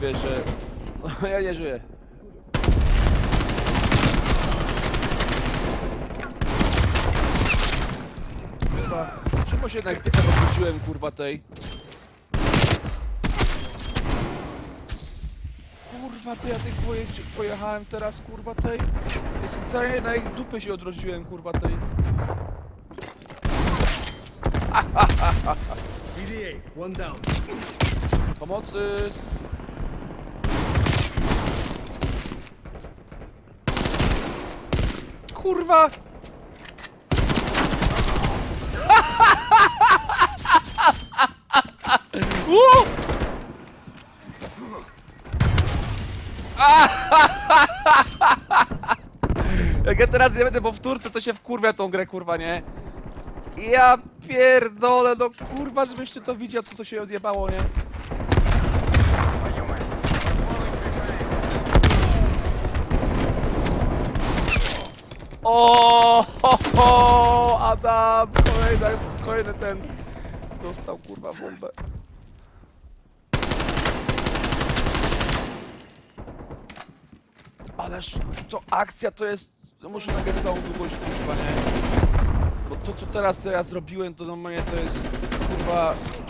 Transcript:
wiesz, że... No, ja nie żyję. Kurwa, czemu się jednak tylko odwróciłem, kurwa, tej? Kurwa, ty ja tych poje, pojechałem teraz, kurwa, tej? Jest całe na ich dupy się odrodziłem, kurwa, tej. PDA, one down. Pomocy! Kurwa! Jak ja teraz nie będę powtórce, to się wkurwia tą grę, kurwa, nie? Ja pierdolę, no kurwa, żebyście to widział, co to się odjebało, nie? O, ho, ho, Adam, kolejny, ten dostał kurwa bombę. Ależ to akcja to jest, to muszę nagrać całą długość kurwa, nie? Bo to co teraz, co ja zrobiłem, to normalnie to jest kurwa